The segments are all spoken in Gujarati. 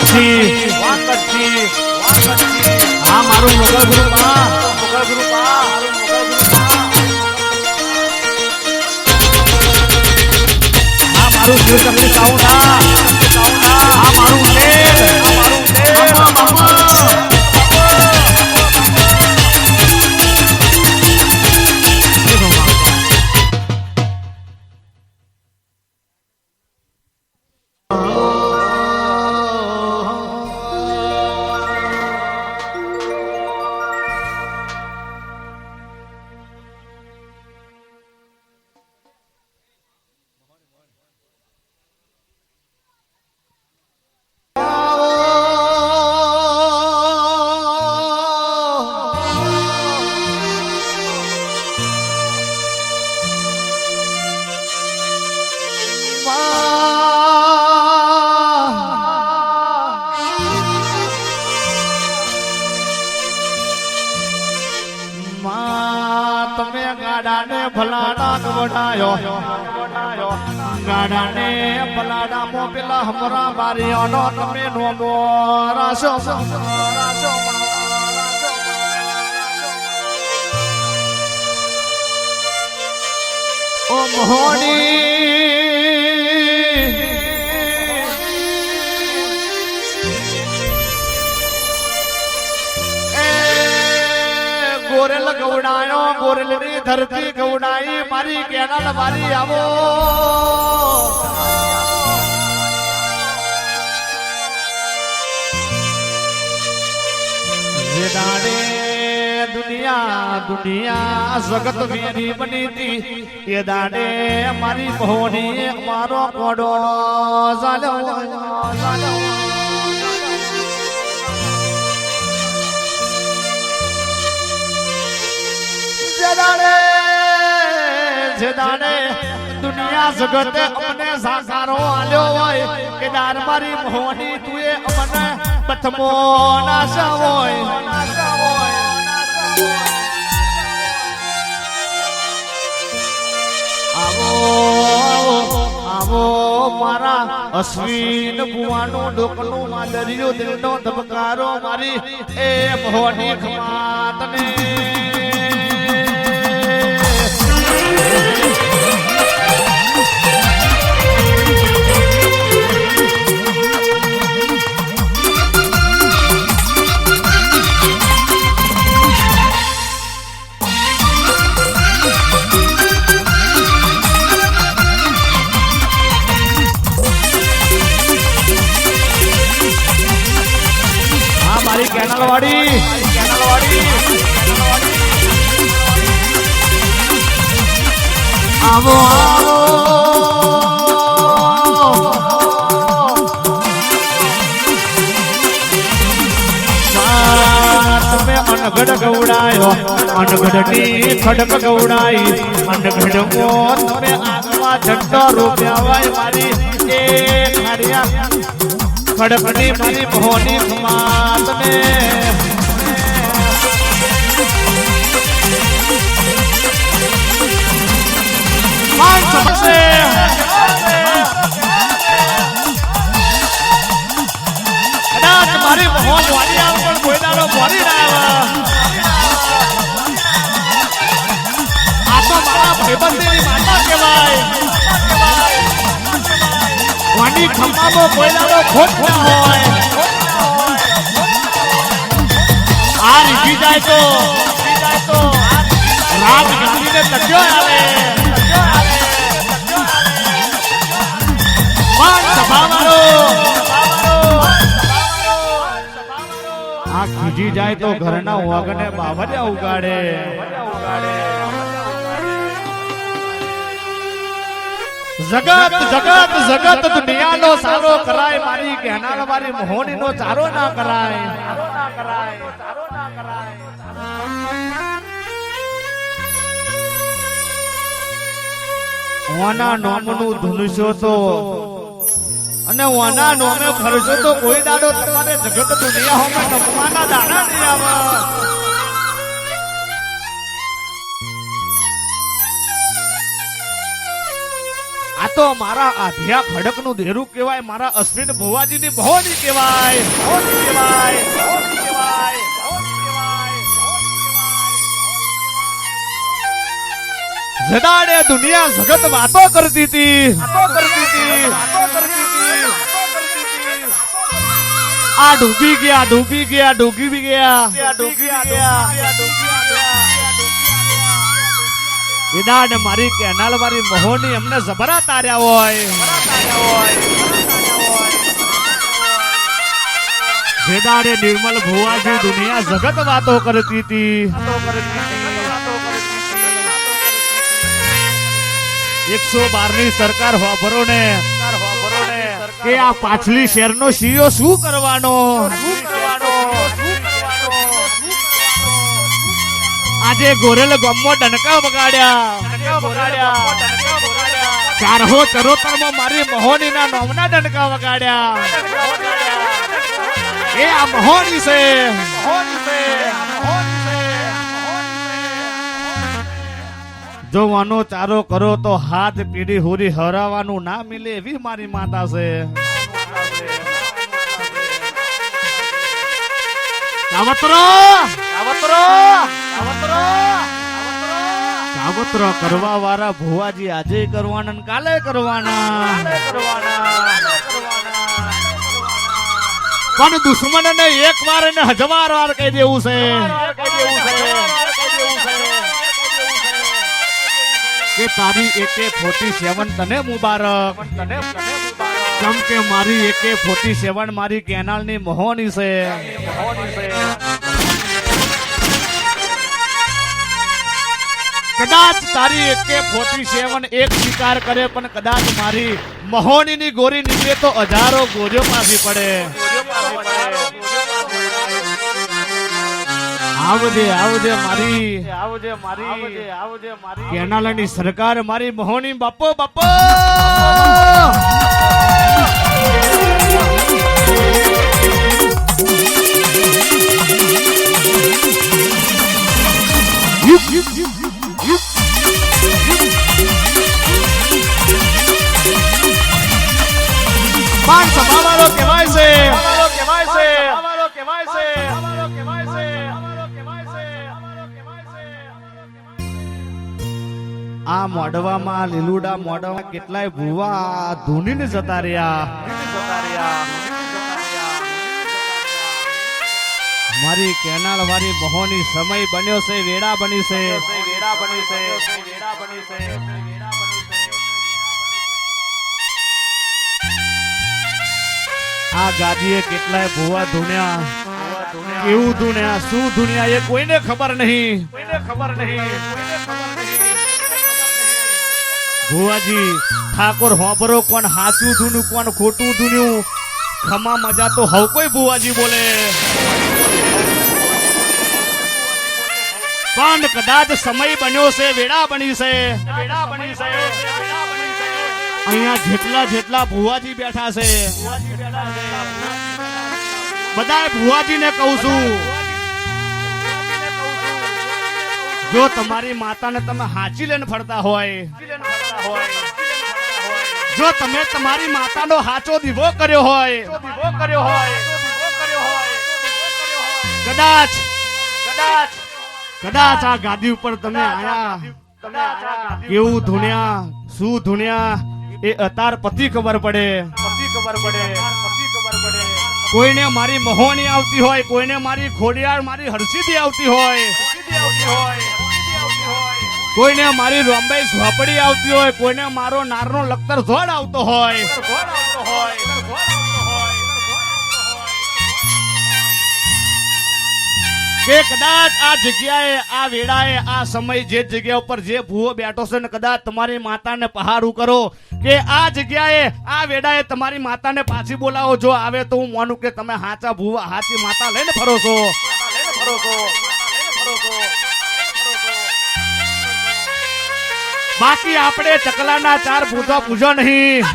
વાકરથી હા, મારું મોગલ ગુરુ બા મોગલ મારું મોગલ તમને પા. હા, મારું શિવચક્રી સાઉન્ડા સાઉન્ડા હા, મારું લેડ ભલાડા વડાયો ગાડાને ભલાડા મો પેલા હમરા બારીઓનો તમે નોમો રાશો ઓ મોહણી ગવડાયો ગોરેલની ધરતી ગવડાઈ મારી કેનાલ મારી આવો. દાડે દુનિયા દુનિયા, જગત વેરી બની હતી એ દાડે મારી ભોની મારો કોડો જદાડે દાડે દુનિયા જગતે અમને સાકારો આલ્યો હોય કે દાર મારી મોહની તુએ અમને પ્રથમો નાશા હોય. આવો મારા અશ્વિન બુવાનું ડોકનું માદરિયો દિલનો ધબકારો મારી એ મોહની ખમાતને. અનગઢની ખડક ગવડાઈ અનગઢ મો તમે આગવા ઝંડો રૂપિયા હોય મારી એ ખાડિયા. ખડકની મારી મોહની માતને માન સમસે કદાચ મારી મોહન વાળી પણ કોઈ દાડો ભરી ના વાણી ખમ્મામાં કોઈ ખોટ ના હોય. આ રીતી જાય તો. રાત ગંદીને તક્યો આવે. ખીજી જાય તો ઘરના વાગને બાવરિયા ઉગાડે. જગત જગત જગત દુનિયાનો સારો કરાય. મારી કહેનાર મારી મોહનીનો ચારો ના કરાય. ઓના નોમનું ધનુષ્યો તો અને ઓના નોમે ફરશો તો કોઈ દાડો તમારે જગત દુનિયા હોમાં નમવાના દાડા નહીં આવે. તો મારા આધ્યા ખડકનું દેરું કહેવાય, મારા અશ્વિન ભુવાજી ની કહેવાય કહેવાય કહેવાય જડાડે દુનિયા જગત વાતો કરતી હતી. વાતો કરતી હતી. આ ડૂબી ગયા. ડૂબી ગયા ડૂબી ગયા ડૂબી ગયા. ને મારી કેનાલ મારી મોહની અમને જબરા તાર્યા હોય. જેદાડે નિર્મલ ભુવાજી દુનિયા જગત વાતો કરતી હતી. એકસો બારની સરકાર વાપરો ને ને કે આ પાછલી શહેરનો સીઓ શું કરવાનો? શું કરવાનો શું આજે ગોરેલ ગમો ડનકા વગાડ્યા. ચારહો ચરોતરમાં મારી મહોની ના નોમના ડનકા વગાડ્યા. એ આ મહોની છે. જો વાનો ચારો કરો તો હાથ પીડી હુરી હરાવાનું ના મિલે એવી મારી માતા છે. કાવતરો કાવતરો કરવા વાળા ભુવાજી આજે કરવાના ને કાલે કરવાના. પણ દુશ્મન ને એક વાર ને હજવાર વાર કહી દેવું છે. કે તારી એકે ફોર્ટી સેવન તને મુબારક. કેમ કે મારી એકે ફોર્ટી સેવન મારી કેનાલની મહોની છે. કદાચ તારી એકે ફોર્ટી સેવન એક સ્વીકાર કરે, પણ કદાચ મારી મહોની ની ગોરી નીકળે તો હજારો ગોજો પાસી પડે. આવજે આવજે મારી. આવજે મારી આવજે મારી કેનાલની સરકાર મારી મહોની બાપો બાપો કહેવાય છે અમારો કહેવાય છે અમારો કહેવાય છે અમારો કહેવાય છે અમારો કહેવાય છે અમારો કહેવાય છે આ મોડવામાં લીલુડા મોડવામાં કેટલાય ભૂવા ધૂનીને જતા રહ્યા. જતા રહ્યા મારી કેનાલ વાળી મહોની સમય બન્યો છે વેડા બની છે વેડા બની છે વેડા બની છે વેડા બની છે આ ગાદીએ કેટલાય ભૂવા ધૂણ્યા કેવું ધૂણ્યા શું ધૂણ્યા એ કોઈને ખબર નહીં કોઈને ખબર નહીં કોઈને ખબર નહીં ભુવાજી ઠાકોર હોબરો કોણ હાચું ધૂનું કોણ ખોટું ધૂન્યું ખમા મજા તો હવ કોઈ ભુવાજી બોલે પણ કદાચ સમય બન્યો છે વેડા બની છે. વેડા બની છે અહીંયા જેટલા જેટલા ભુવાજી બેઠા છે. બધા ભુવાજીને કહું છું જો તમારી માતાને તમે હાચી લઈને ફરતા હોય જો તમે તમારી માતાનો હાચો દીવો કર્યો હોય કદાચ કદાચ કદાચ આ ગાદી ઉપર તમે આયા. કેવું ધૂણ્યા? શું ધૂણ્યા? એ અતાર પતિ ખબર પડે. પતિ ખબર પડે. પતિ ખબર પડે. કોઈને મારી મહોની આવતી હોય કોઈને મારી ખોડિયાર મારી હરસીદી આવતી હોય. કોઈને મારી રોમબાઈ ઝોપડી આવતી હોય કોઈને મારો નારનો લખતર ધોળ આવતો હોય. ઘોડ આવતો હોય. કે કદાચ આ જગ્યાએ, આ વેળાએ, આ સમય જે જગ્યા ઉપર જે ભૂવો બેઠો છે ને કદાચ તમારી માતાને પહાડું કરો કે આ જગ્યાએ, આ વેળાએ તમારી માતાને પાછી બોલાવો. જો આવે તો હું માનું કે તમે હાચા ભૂવા, હાચી માતા લઈને ફરો છો. બાકી આપણે ચકલાના ચાર પૂજા પૂજો નહીં.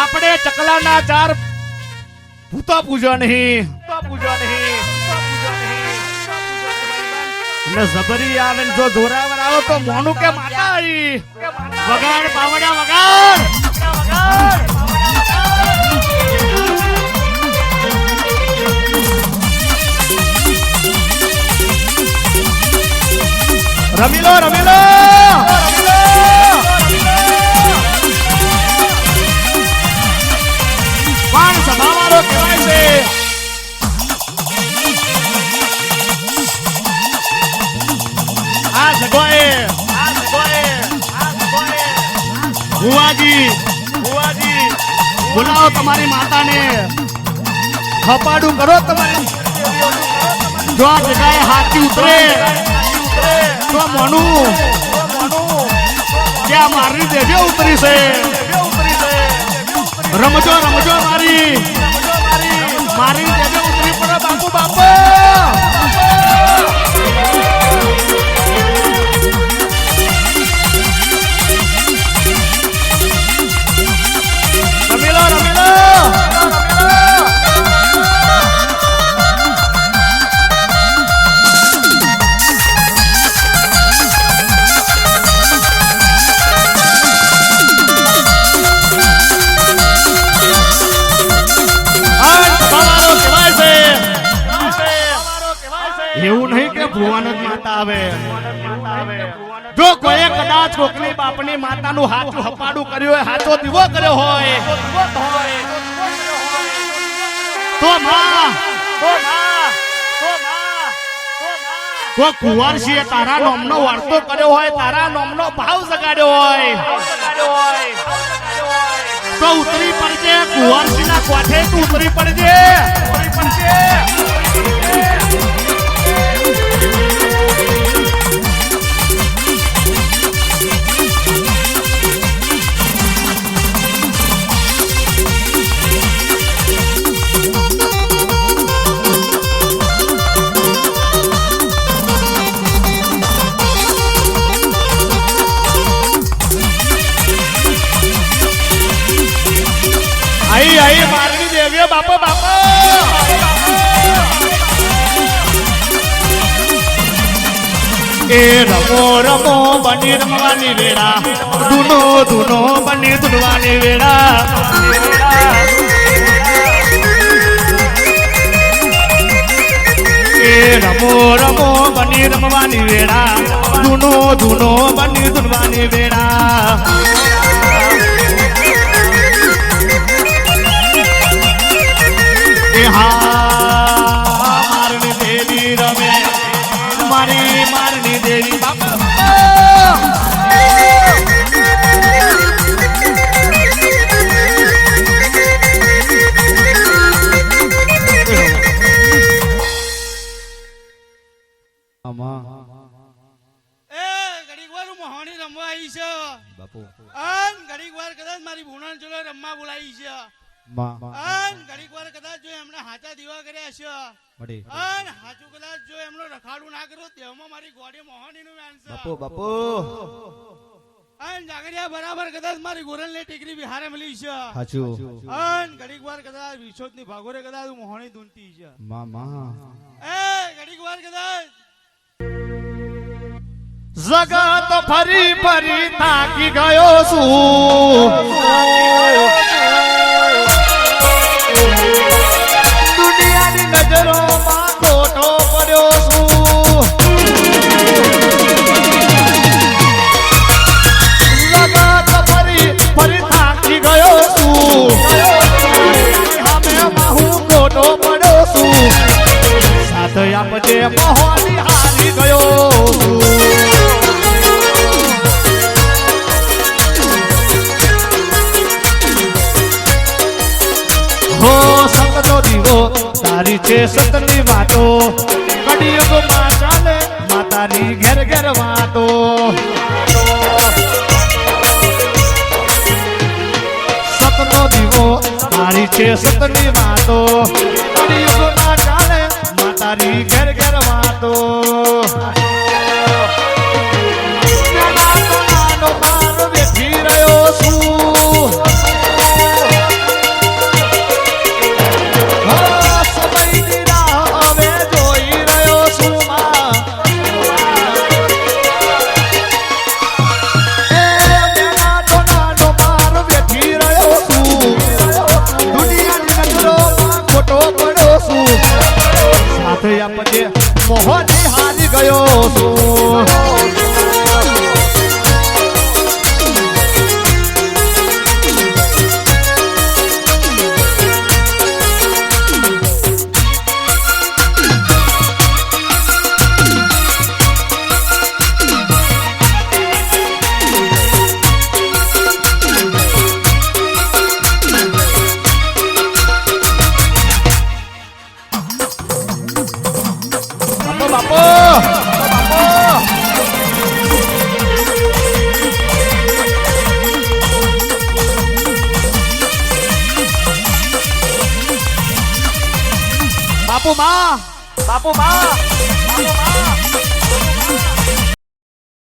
આપણે ચકલાના ચાર ભૂતો પૂજા નહીં. ને જબરી આવે જો જોરાવર આવે તો મોનું કે માતા આવી વગાડ પાવડા વગાડ! રમી લો રમી આ બોલાવો તમારી માતાને ખપાડું કરો તમારી જો આ જગાએ હાથી ઉતરે, તો મનું. ત્યાં મારી દેવીઓ ઉતરી છે. રમજો રમજો મારી. મારી બાપુ બાપુ! આવે. જો કોઈ કદાચ કોકની બાપની માતાનું હાથું હપાડું કર્યું હોય, હાથો દીવો કર્યો હોય. તો માં. કુંવરસિંહે તારા નોમનો વાર્તો કર્યો હોય, તારા નોમનો ભાવ જગાડ્યો હોય. તો ઉતરી પડજે કુંવરસિંહના કોઠે તું ઉતરી પડજે. આઈ એ રમો રમો બની રમવાની વેળા ધૂનો ધૂનો બની ધૂનવાની વેળા એ રમો રમો બની રમવાની વેળા ધૂનો ધૂનો બની ધૂનવાની વેળા એ બાપા એ ઘડીક વાર હું રમવા આવી છે. અન ઘડીક વાર કદાચ મારી ભૂણણ જોડે રમવા બોલાવી છે. અન ઘડીક વાર કદાચ જો એમણે હાચા દીવા કર્યા છે. અન હાચું રખાડું ના કર્યું તેમાં મારી ગોડી મોહની નું વેન છે અન જાગરિયા બરાબર કદાચ મારી ગોરલની ટીકરી બિહારે મળી છે. અન ઘડીક વાર કદાચ વિશોદની ભાગોરે કદાચ મોહણી ધૂનતી છે. એ ઘડીક વાર કદાચ. જગત ફરી ફરી થાકી ગયો છું. દુનિયાની નજરોમાં છે સતની વાતો કડિયુગમાં ચાલે માતારી ઘેર ઘેર વાતો. સતનો દીવો, મારી છે સતની વાતો.